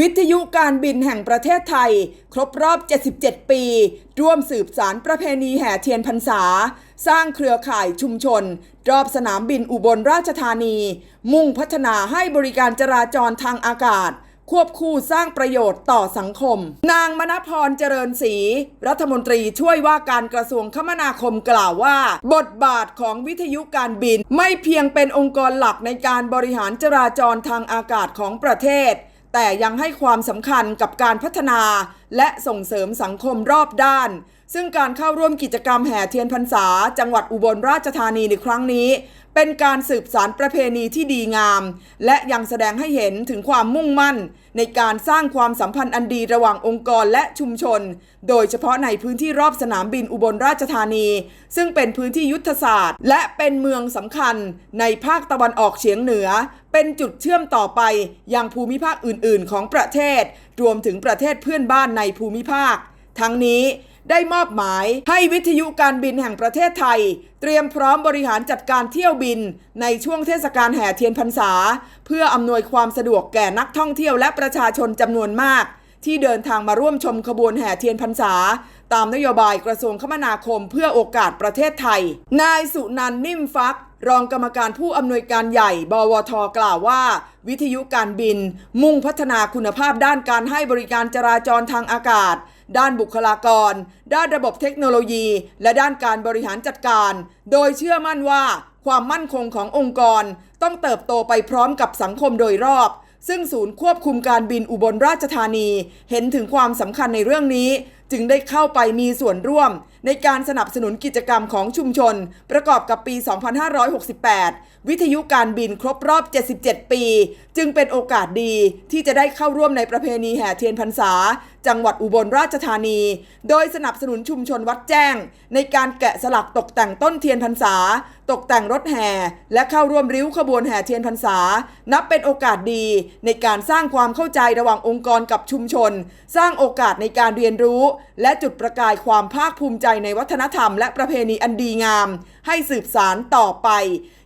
วิทยุการบินแห่งประเทศไทย ครบรอบ 77 ปี ร่วมสืบสารประเพณีแห่เทียนพรรษา สร้างเครือข่ายชุมชน รอบสนามบินอุบลราชธานี มุ่งพัฒนาให้บริการจราจรทางอากาศ ควบคู่สร้างประโยชน์ต่อสังคม นางมณพรเจริญศรีรัฐมนตรีช่วยว่าการกระทรวงคมนาคมกล่าวว่า บทบาทของวิทยุการบินไม่เพียงเป็นองค์กรหลักในการบริหารจราจรทางอากาศของประเทศ แต่ยังให้ความสำคัญกับการพัฒนาและส่งเสริมสังคมรอบด้าน ซึ่งการเข้าร่วมกิจกรรมแห่เทียนพรรษา จังหวัดอุบลราชธานีในครั้งนี้ เป็นการสืบสานประเพณีที่ดีงาม และยังแสดงให้เห็นถึงความมุ่งมั่น ในการสร้างความสัมพันธ์อันดีระหว่างองค์กรและชุมชน โดยเฉพาะในพื้นที่รอบสนามบินอุบลราชธานี ซึ่งเป็นพื้นที่ยุทธศาสตร์ และเป็นเมืองสำคัญในภาคตะวันออกเฉียงเหนือ เป็นจุดเชื่อมต่อไปยังภูมิภาคอื่น ๆ ของประเทศ รวมถึงประเทศเพื่อนบ้านในภูมิภาค ทั้งนี้ได้มอบหมายให้วิทยุการบินแห่งประเทศไทย เตรียมพร้อมบริหารจัดการเที่ยวบิน ในช่วงเทศกาลแห่เทียนพรรษา เพื่ออำนวยความสะดวกแก่นักท่องเที่ยวและประชาชนจำนวนมาก ที่เดินทางมาร่วมชมขบวนแห่เทียนพรรษา ตามนโยบายกระทรวงคมนาคมเพื่อโอกาสประเทศไทย นายสุนันท์นิ่มฟักรองกรรมการผู้อำนวยการใหญ่ บวท กล่าวว่า วิทยุการบิน มุ่งพัฒนาคุณภาพด้านการให้บริการจราจรทางอากาศ ด้านบุคลากร ด้านระบบเทคโนโลยี และด้านการบริหารจัดการ โดยเชื่อมั่นว่าความมั่นคงขององค์กร ต้องเติบโตไปพร้อมกับสังคมโดยรอบ ซึ่งศูนย์ควบคุมการบินอุบลราชธานี เห็นถึงความสำคัญในเรื่องนี้ จึงได้เข้าไปมีส่วนร่วม ในการสนับสนุนกิจกรรมของชุมชน ประกอบกับปี 2568 วิทยุการบินครบรอบ 77 ปี จึงเป็นโอกาสดีที่จะได้เข้าร่วมในประเพณีแห่เทียนพรรษาจังหวัดอุบลราชธานี โดยสนับสนุนชุมชนวัดแจ้ง ในการแกะสลักตกแต่งต้นเทียนพรรษา ตกแต่งรถแห่ และเข้าร่วมริ้วขบวนแห่เทียนพรรษา นับเป็นโอกาสดี ในการสร้างความเข้าใจระหว่างองค์กรกับชุมชน สร้างโอกาสในการเรียนรู้ และจุดประกายความภาคภูมิใจในวัฒนธรรม และประเพณีอันดีงาม ให้สืบสารต่อไป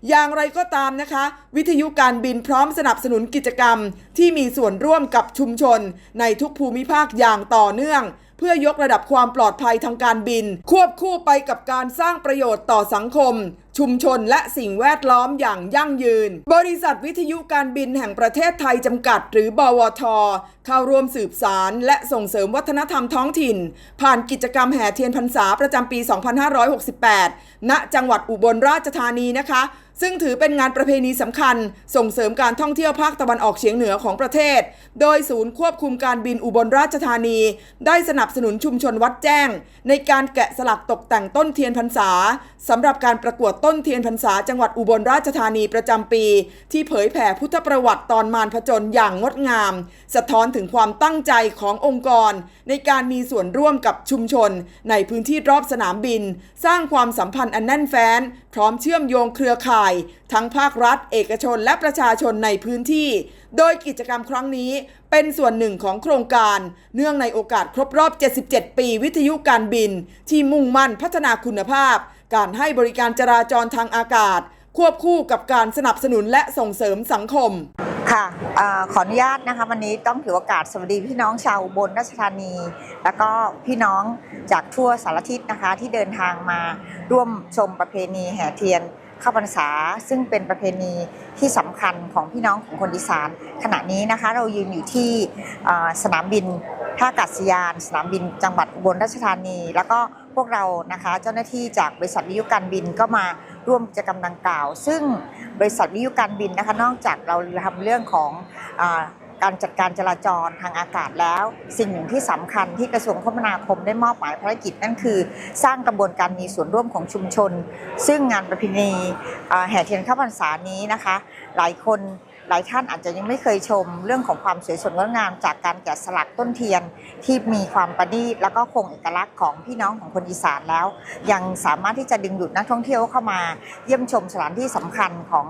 อย่างไรก็ตามนะคะ วิทยุการบินพร้อมสนับสนุนกิจกรรม ที่มีส่วนร่วมกับชุมชน ในทุกภูมิภาคอย่างต่อเนื่อง เพื่อยกระดับความปลอดภัยทางการบิน ควบคู่ไปกับการสร้างประโยชน์ต่อสังคม ชุมชนและสิ่งแวดล้อมอย่างยั่งยืน บริษัทวิทยุการบินแห่งประเทศไทยจำกัด หรือบวท เข้าร่วมสืบสารและส่งเสริมวัฒนธรรมท้องถิ่น ผ่านกิจกรรมแห่เทียนพรรษาประจำปี 2568 ณ จังหวัดอุบลราชธานีนะคะ ซึ่งถือเป็นงานประเพณีสำคัญ ส่งเสริมการท่องเที่ยวภาคตะวันออกเฉียงเหนือของประเทศ โดยศูนย์ควบคุมการบินอุบลราชธานี ได้สนับสนุนชุมชนวัดแจ้ง ในการแกะสลักตกแต่งต้นเทียนพรรษาสำหรับการประกวดต้นเทียนพรรษาจังหวัดอุบลราชธานีประจำปี ที่เผยแผ่พุทธประวัติตอนมารผจญอย่างงดงาม สะท้อนถึงความตั้งใจขององค์กร ในการมีส่วนร่วมกับชุมชน ในพื้นที่รอบสนามบิน สร้างความสัมพันธ์อันแน่นแฟ้น พร้อมเชื่อมโยงเครือข่ายทั้งภาครัฐ เอกชนและประชาชนในพื้นที่ โดยกิจกรรมครั้งนี้เป็นส่วนหนึ่งของโครงการ เนื่องในโอกาสครบรอบ 77 ปีวิทยุการบิน ที่มุ่งมั่นพัฒนาคุณภาพ การให้บริการจราจรทางอากาศ ควบคู่กับการสนับสนุนและส่งเสริมสังคมค่ะออขออนุญาตนะคะวันนี้ต้องถือโอกาสสวัสดีพี่น้องชาวบนราชธานี แล้วก็พี่น้องจากทั่วสารทิศนะคะที่เดินทางมาร่วมชมประเพณีแห่เทียน เข้าพรรษา ซึ่งเป็นประเพณีที่สำคัญของพี่น้องของคนอีสาน ขณะนี้นะคะเรายืนอยู่ที่สนามบินท่าอากาศยาน สนามบินจังหวัดอุบลราชธานี แล้วก็พวกเรานะคะเจ้าหน้าที่จากบริษัทวิทยุการบินก็มาร่วมกิจกรรมดังกล่าว ซึ่งบริษัทวิทยุการบินนะคะนอกจากเราทำเรื่องของ การจัดการจราจรทางอากาศแล้ว สิ่งหนึ่งที่สำคัญที่กระทรวงคมนาคมได้มอบหมายภารกิจนั่นคือ สร้างกระบวนการมีส่วนร่วมของชุมชน ซึ่งงานประเพณีแห่เทียนข้าพรรษานี้นะคะ หลายคนหลายท่านอาจจะยังไม่เคยชมเรื่องของความสวยสดงดงามจากการแกะสลักต้นเทียนที่มีความประณีตแล้วก็คงเอกลักษณ์ของพี่น้องของคนอีสานแล้ว ยังสามารถที่จะดึงดูดนักท่องเที่ยวเข้ามา เยี่ยมชมสถานที่สำคัญของ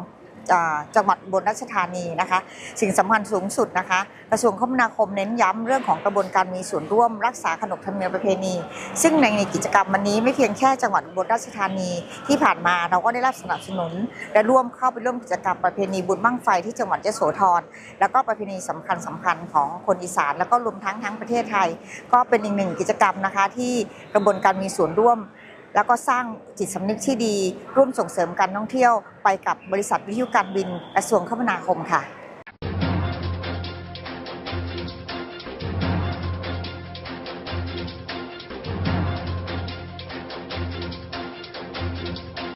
จังหวัดอุบนราชธานีนะคะ สิ่งสำคัญสูงสุดนะคะ กระทรวงคมนาคมเน้นย้ำเรื่องของกระบวนการมีส่วนร่วมรักษาขนบธรรมเนียมประเพณี ซึ่งในกิจกรรมวันนี้ไม่เพียงแค่จังหวัดอุบลราชธานีที่ผ่านมาเราก็ได้รับสนับสนุน และร่วมเข้าไปร่วมกิจกรรมประเพณีบุญบั้งไฟที่จังหวัดยโสธรแล้วก็ประเพณีสำคัญสำคัญของคนอีสาน แล้วก็รวมทั้งทั้งประเทศไทย ก็เป็นอีกหนึ่งกิจกรรมนะคะที่กระบวนการมีส่วนร่วม แล้วก็สร้างจิตสำนึกที่ดี ร่วมส่งเสริมการท่องเที่ยวไปกับบริษัทวิทยุการบินกระทรวงคมนาคมค่ะ